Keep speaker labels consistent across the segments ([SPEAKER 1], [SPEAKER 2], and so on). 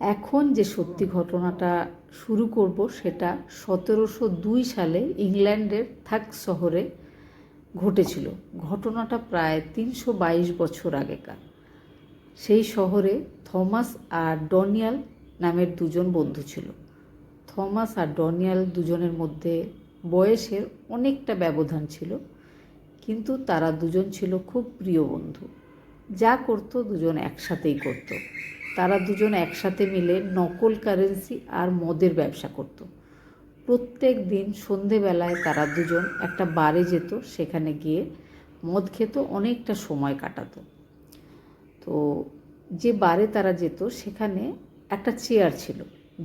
[SPEAKER 1] এখন যে সত্যি ঘটনাটা শুরু করব সেটা সতেরোশো দুই সালে ইংল্যান্ডের থাক শহরে ঘটেছিল। ঘটনাটা প্রায় তিনশো বাইশ বছর আগেকার। সেই শহরে থমাস আর ডনিয়াল নামের দুজন বন্ধু ছিল। থমাস আর ডনিয়াল দুজনের মধ্যে বয়সের অনেকটা ব্যবধান ছিল, কিন্তু তারা দুজন ছিল খুব প্রিয় বন্ধু। যা করতো দুজন একসাথেই করতো। তারা দুজন একসাথে মিলে নকল কারেন্সি আর মদের ব্যবসা করত। প্রত্যেক দিন সন্ধেবেলায় তারা দুজন একটা বারে যেত, সেখানে গিয়ে মদ খেত, অনেকটা সময় কাটাতো। তো যে বারে তারা যেত, সেখানে একটা চেয়ার ছিল,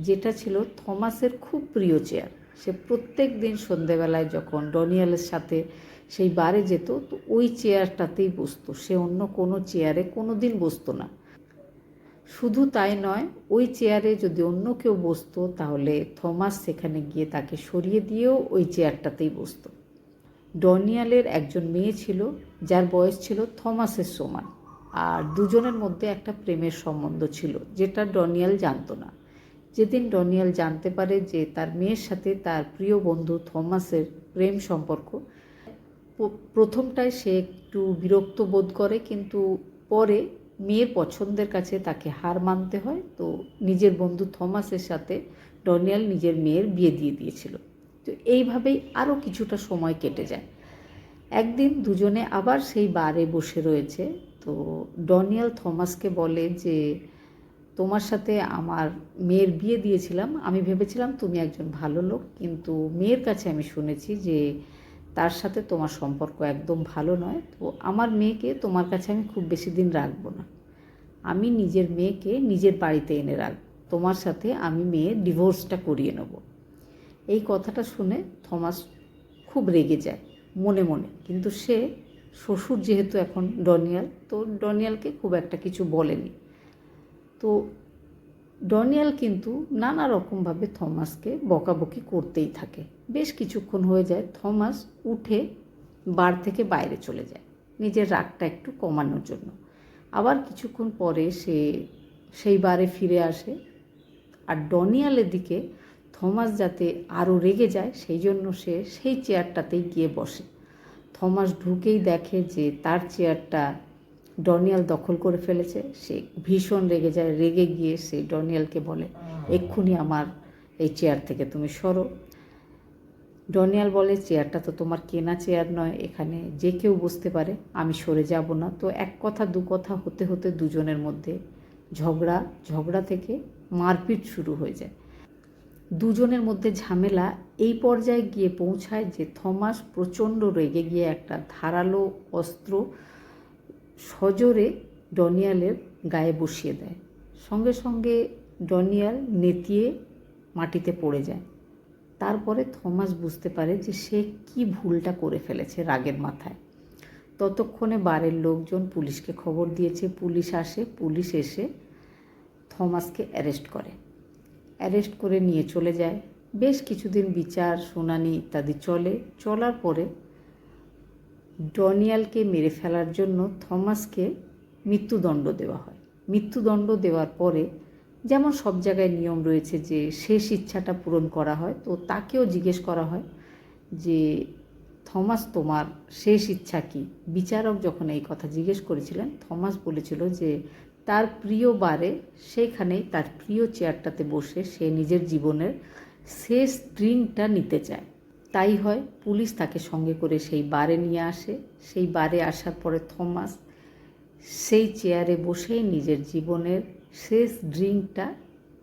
[SPEAKER 1] যেটা ছিল থমাসের খুব প্রিয় চেয়ার সে প্রত্যেক দিন সন্ধেবেলায় যখন ডনিয়ালের সাথে সেই বারে যেত, তো ওই চেয়ারটাতেই বসতো। সে অন্য কোনো চেয়ারে কোনো দিন বসতো না। শুধু তাই নয়, ওই চেয়ারে যদি অন্য কেউ বসতো, তাহলে থমাস সেখানে গিয়ে তাকে সরিয়ে দিয়েও ওই চেয়ারটাতেই বসতো। ডনিয়ালের একজন মেয়ে ছিল, যার বয়স ছিল থমাসের সমান। আর দুজনের মধ্যে একটা প্রেমের সম্বন্ধ ছিল, যেটা ডনিয়াল জানতো না। যেদিন ডনিয়াল জানতে পারে যে তার মেয়ের সাথে তার প্রিয় বন্ধু থমাসের প্রেম সম্পর্ক প্রথমটায় সে একটু বিরক্ত বোধ করে, কিন্তু পরে মেয়ের পছন্দের কাছে তাকে হার মানতে হয়। তো নিজের বন্ধু থমাসের সাথে ডনিয়াল নিজের মেয়ের বিয়ে দিয়ে দিয়েছিল। তো এইভাবেই আরও কিছুটা সময় কেটে যায়। একদিন দুজনে আবার সেই বারে বসে রয়েছে। তো ডনিয়াল থমাসকে বলে যে, তোমার সাথে আমার মেয়ের বিয়ে দিয়েছিলাম। আমি ভেবেছিলাম তুমি একজন ভালো লোক, কিন্তু মেয়ের কাছে আমি শুনেছি যে, তার সাথে তোমার সম্পর্ক একদম ভালো নয়। তো আমার মেয়েকে তোমার কাছে আমি খুব বেশি দিন রাখব না। আমি নিজের মেয়েকে নিজের বাড়িতে এনে রাখব তোমার সাথে আমি মেয়ের ডিভোর্সটা করিয়ে নেব। এই কথাটা শুনে থমাস খুব রেগে যায়, মনে মনে। কিন্তু সে শ্বশুর যেহেতু এখন ডনিয়াল, তো ডনিয়ালকে খুব একটা কিছু বলেনি। তো ডনিয়াল কিন্তু নানা রকমভাবে থমাসকে বকাবকি করতেই থাকে। বেশ কিছুক্ষণ হয়ে যায়, থমাস উঠে বার থেকে বাইরে চলে যায়। নিজের রাগটা একটু কমানোর জন্য। আবার কিছুক্ষণ পরে সে সেই বারে ফিরে আসে। আর ডনিয়ালের দিকে থমাস যাতে আরও রেগে যায়, সেই জন্য সে সেই চেয়ারটাতেই গিয়ে বসে। থমাস ঢুকেই দেখে যে তার চেয়ারটা ডনিয়াল দখল করে ফেলেছে। সে ভীষণ রেগে যায়। রেগে গিয়ে সে ডনিয়ালকে বলে, এক্ষুনি আমার এই চেয়ার থেকে তুমি সরো। ডনিয়াল বলে চেয়ারটা তো তোমার কেনা চেয়ার নয়, এখানে যে কেউ বসতে পারে, আমি সরে যাব না। তো এক কথা, দু কথা হতে হতে দুজনের মধ্যে ঝগড়া ঝগড়া থেকে মারপিট শুরু হয়ে যায়। দুজনের মধ্যে ঝামেলা এই পর্যায়ে গিয়ে পৌঁছায় যে থমাস প্রচণ্ড রেগে গিয়ে একটা ধারালো অস্ত্র সজোরে ডনিয়ালের গায়ে বসিয়ে দেয়। সঙ্গে সঙ্গে ডনিয়াল নেতিয়ে মাটিতে পড়ে যায়। তারপরে থমাস বুঝতে পারে যে সে কি ভুলটা করে ফেলেছে রাগের মাথায়। ততক্ষণে বারের লোকজন পুলিশকে খবর দিয়েছে, পুলিশ আসে, পুলিশ এসে থমাসকে অ্যারেস্ট করে। অ্যারেস্ট করে নিয়ে চলে যায়। বেশ কিছুদিন বিচার, শুনানি ইত্যাদি চলে। চলার পরে ডনিয়ালকে মেরে ফেলার জন্য থমাসকে মৃত্যুদণ্ড দেওয়া হয়। মৃত্যুদণ্ড দেওয়ার পরে যেমন সব জায়গায় নিয়ম রয়েছে যে শেষ ইচ্ছাটা পূরণ করা হয়, তো তাকেও জিজ্ঞেস করা হয় যে, থমাস, তোমার শেষ ইচ্ছা কি? বিচারক যখন এই কথা জিজ্ঞেস করেছিলেন, থমাস বলেছিল যে, তার প্রিয় বারে সেখানেই তার প্রিয় চেয়ারটাতে বসে সে নিজের জীবনের শেষ ড্রিঙ্কটা নিতে চায়। তাই হয়, পুলিশ তাকে সঙ্গে করে সেই বারে নিয়ে আসে। সেই বারে আসার পরে থমাস সেই চেয়ারে বসেই নিজের জীবনের শেষ ড্রিঙ্কটা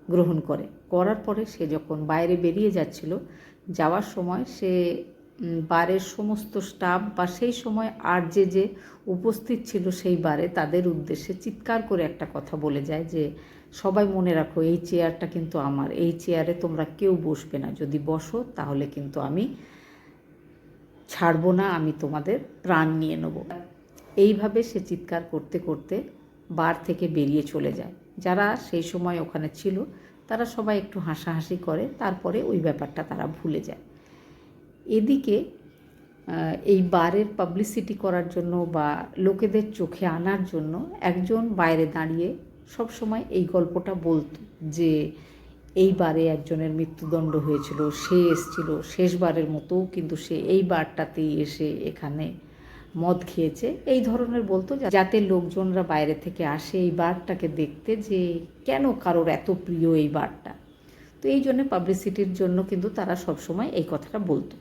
[SPEAKER 1] গ্রহণ করে। করার পরে সে যখন বাইরে বেরিয়ে যাচ্ছিল, যাওয়ার সময় সে বারের সমস্ত স্টাফ বা সেই সময় আর যে যে উপস্থিত ছিল সেই বারে তাদের উদ্দেশ্যে চিৎকার করে একটা কথা বলে যায় যে, সবাই মনে রাখো, এই চেয়ারটা কিন্তু আমার। এই চেয়ারে তোমরা কেউ বসবে না। যদি বসো, তাহলে কিন্তু আমি ছাড়বো না, আমি তোমাদের প্রাণ নিয়ে নেব। এইভাবে সে চিৎকার করতে করতে বার থেকে বেরিয়ে চলে যায়। যারা সেই সময় ওখানে ছিল, তারা সবাই একটু হাসাহাসি করে, তারপরে ওই ব্যাপারটা তারা ভুলে যায়। এদিকে এই বারের পাবলিসিটি করার জন্য বা লোকেদের চোখে আনার জন্য একজন বাইরে দাঁড়িয়ে সব সময় এই গল্পটা বলতো যে, এই বারে একজনের মৃত্যুদণ্ড হয়েছিল, সে এসছিল, শেষবারের মতো কিন্তু সে এই বারটাতেই এসে এখানে মদ খেয়েছে। এই ধরনের বলতো যাতে লোকজনরা বাইরে থেকে আসে এই বারটাকে দেখতে যে কেন কারোর এত প্রিয় এই বারটা। তো এই জন্য পাবলিসিটির জন্য কিন্তু তারা সবসময় এই কথাটা বলতো।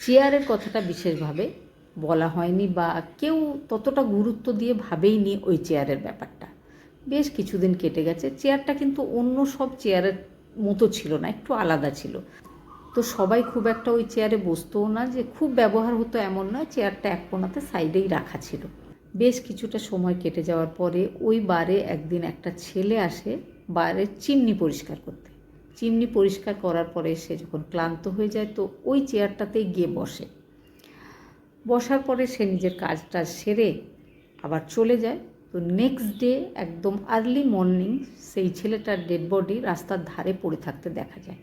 [SPEAKER 1] চেয়ারের কথাটা বিশেষভাবে বলা হয়নি বা কেউ ততটা গুরুত্ব দিয়ে ভাবেইনি ওই চেয়ারের ব্যাপারটা। বেশ কিছুদিন কেটে গেছে। চেয়ারটা কিন্তু অন্য সব চেয়ারের মতো ছিল না, একটু আলাদা ছিল। তো সবাই খুব একটা ওই চেয়ারে বসতোও না যে খুব ব্যবহার হতো এমন নয় চেয়ারটা এক কোনাতে সাইডেই রাখা ছিল। বেশ কিছুটা সময় কেটে যাওয়ার পরে ওই বারে একদিন একটা ছেলে আসে বারের চিমনি পরিষ্কার করতে। চিমনি পরিষ্কার করার পরে সে যখন ক্লান্ত হয়ে যায় তো ওই চেয়ারটাতেই গিয়ে বসে। বসার পরে সে নিজের কাজটা সেরে আবার চলে যায়। তো নেক্সট ডে একদম আর্লি মর্নিং সেই ছেলেটার ডেড বডি রাস্তার ধারে পড়ে থাকতে দেখা যায়।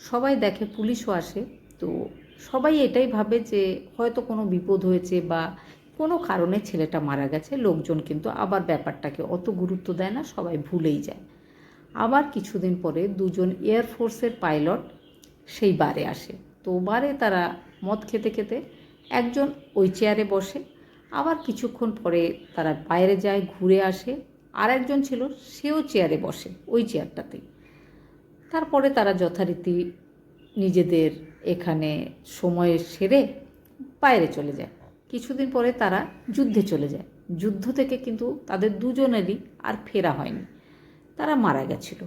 [SPEAKER 1] সবাই দেখে, পুলিশও আসে। তো সবাই এটাই ভাবে যে, হয়তো কোনো বিপদ হয়েছে বা কোনো কারণে ছেলেটা মারা গেছে, লোকজন কিন্তু আবার ব্যাপারটাকে অত গুরুত্ব দেয় না, সবাই ভুলেই যায়। আবার কিছুদিন পরে দুজন এয়ারফোর্সের পাইলট সেই বারে আসে। তো বারে তারা মদ খেতে খেতে একজন ওই চেয়ারে বসে, আবার কিছুক্ষণ পরে তারা বাইরে যায়, ঘুরে আসে আর একজন ছিল, সেও চেয়ারে বসে, ওই চেয়ারটাতেই তারপরে তারা যথারীতি নিজেদের এখানে সময় সেরে বাইরে চলে যায়। কিছুদিন পরে তারা যুদ্ধে চলে যায়। যুদ্ধ থেকে কিন্তু তাদের দুজনেরই আর ফেরা হয়নি। তারা মারা গেছিল।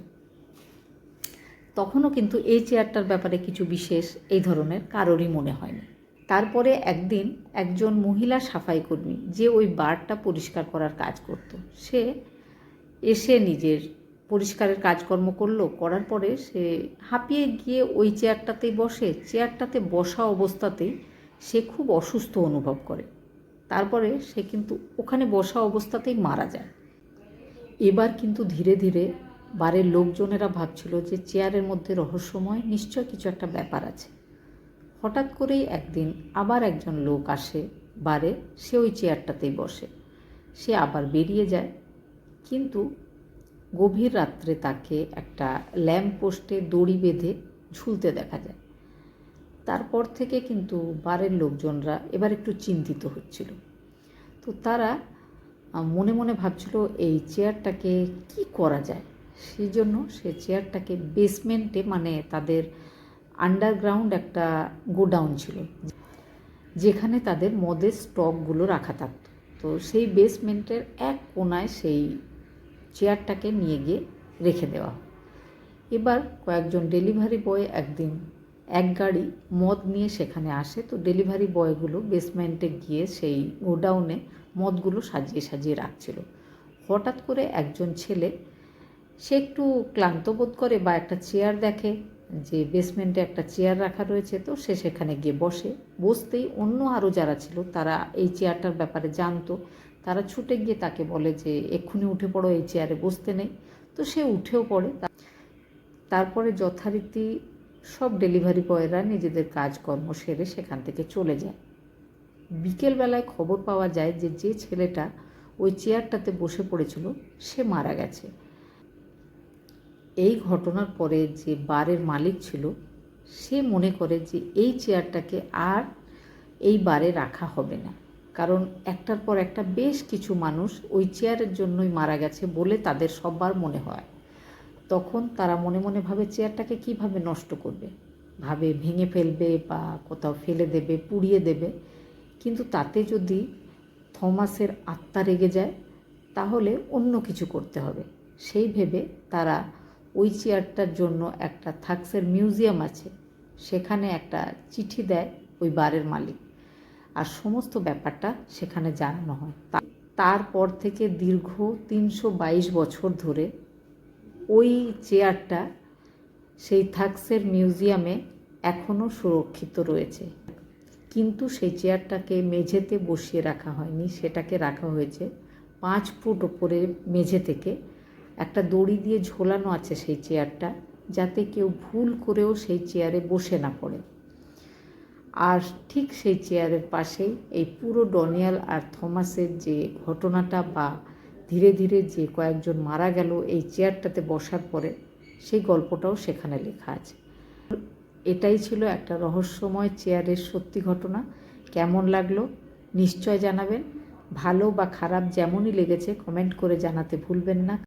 [SPEAKER 1] তখনও কিন্তু এই চেয়ারটার ব্যাপারে কিছু বিশেষ এই ধরনের কারোরই মনে হয়নি। তারপরে একদিন একজন মহিলা সাফাই কর্মী যে ওই বারটা পরিষ্কার করার কাজ করত, সে এসে নিজের পরিষ্কারের কাজকর্ম করল, করার পরে সে হাঁপিয়ে গিয়ে ওই চেয়ারটাতেই বসে। চেয়ারটাতে বসা অবস্থাতেই সে খুব অসুস্থ অনুভব করে। তারপরে সে কিন্তু ওখানে বসা অবস্থাতেই মারা যায়। এবার কিন্তু ধীরে ধীরে বারের লোকজনেরা ভাবছিল যে চেয়ারের মধ্যে রহস্যময় নিশ্চয় কিছু একটা ব্যাপার আছে। হঠাৎ করেই একদিন আবার একজন লোক আসে বারে, সে ওই চেয়ারটাতেই বসে। সে আবার বেরিয়ে যায়। কিন্তু গভীর রাত্রে তাকে একটা ল্যাম্প পোস্টে দড়ি বেঁধে ঝুলতে দেখা যায়। তারপর থেকে কিন্তু বারের লোকজনরা এবার একটু চিন্তিত হচ্ছিল। তো তারা মনে মনে ভাবছিল এই চেয়ারটাকে কি করা যায়? সেই জন্য সে চেয়ারটাকে বেসমেন্টে মানে তাদের আন্ডারগ্রাউন্ড একটা গোডাউন ছিল, যেখানে তাদের মদের স্টকগুলো রাখা থাকতো। তো সেই বেসমেন্টের এক কোনায় সেই চেয়ারটাকে নিয়ে গিয়ে রেখে দেওয়া। এবার কয়েকজন ডেলিভারি বয় একদিন এক গাড়ি মদ নিয়ে সেখানে আসে। তো ডেলিভারি বয়গুলো বেসমেন্টে গিয়ে সেই গোডাউনে মদগুলো সাজিয়ে সাজিয়ে রাখছিল। হঠাৎ করে একজন ছেলে, সে একটু ক্লান্ত বোধ করে বা একটা চেয়ার দেখে যে বেসমেন্টে একটা চেয়ার রাখা রয়েছে, তো সে সেখানে গিয়ে বসে। বসতেই অন্য আরও যারা ছিল, তারা এই চেয়ারটার ব্যাপারে জানতো তারা ছুটে গিয়ে তাকে বলে যে, এক্ষুনি উঠে পড়ো এই চেয়ারে, বসতে নেই। তো সে উঠেও পড়ে। তারপরে যথারীতি সব ডেলিভারি বয়রা নিজেদের কাজকর্ম সেরে সেখান থেকে চলে যায়। বিকেলবেলায় খবর পাওয়া যায় যে যে ছেলেটা ওই চেয়ারটাতে বসে পড়েছিল, সে মারা গেছে। এই ঘটনার পরে যে বারের মালিক ছিল, সে মনে করে যে, এই চেয়ারটাকে আর এই বারে রাখা হবে না। কারণ একটার পর একটা বেশ কিছু মানুষ ওই চেয়ারের জন্যই মারা গেছে বলে তাদের সবার মনে হয়। তখন তারা মনে মনে ভাবে চেয়ারটাকে কীভাবে নষ্ট করবে? ভাবে ভেঙে ফেলবে বা কোথাও ফেলে দেবে, পুড়িয়ে দেবে। কিন্তু তাতে যদি থমাসের আত্মা রেগে যায়, তাহলে অন্য কিছু করতে হবে। সেই ভেবে তারা ওই চেয়ারটার জন্য একটা থাকসের মিউজিয়াম আছে। সেখানে একটা চিঠি দেয় ওই বারের মালিক। আর সমস্ত ব্যাপারটা সেখানে জানানো হয়। তারপর থেকে দীর্ঘ তিনশো বাইশ বছর ধরে ওই চেয়ারটা সেই থাকসের মিউজিয়ামে এখনও সুরক্ষিত রয়েছে। কিন্তু সেই চেয়ারটাকে মেঝেতে বসিয়ে রাখা হয়নি, সেটাকে রাখা হয়েছে পাঁচ ফুট ওপরে মেঝে থেকে। একটা দড়ি দিয়ে ঝোলানো আছে সেই চেয়ারটা, যাতে কেউ ভুল করেও সেই চেয়ারে বসে না পড়ে। আর ঠিক সেই চেয়ারের পাশেই এই পুরো ডনিয়াল আর থমাসের যে ঘটনাটা বা ধীরে ধীরে যে কয়েকজন মারা গেল এই চেয়ারটাতে বসার পরে সেই গল্পটাও সেখানে লেখা আছে। এটাই ছিল একটা রহস্যময় চেয়ারের সত্যি ঘটনা। কেমন লাগল? নিশ্চয় জানাবেন। ভালো বা খারাপ যেমনই লেগেছে কমেন্ট করে জানাতে ভুলবেন না।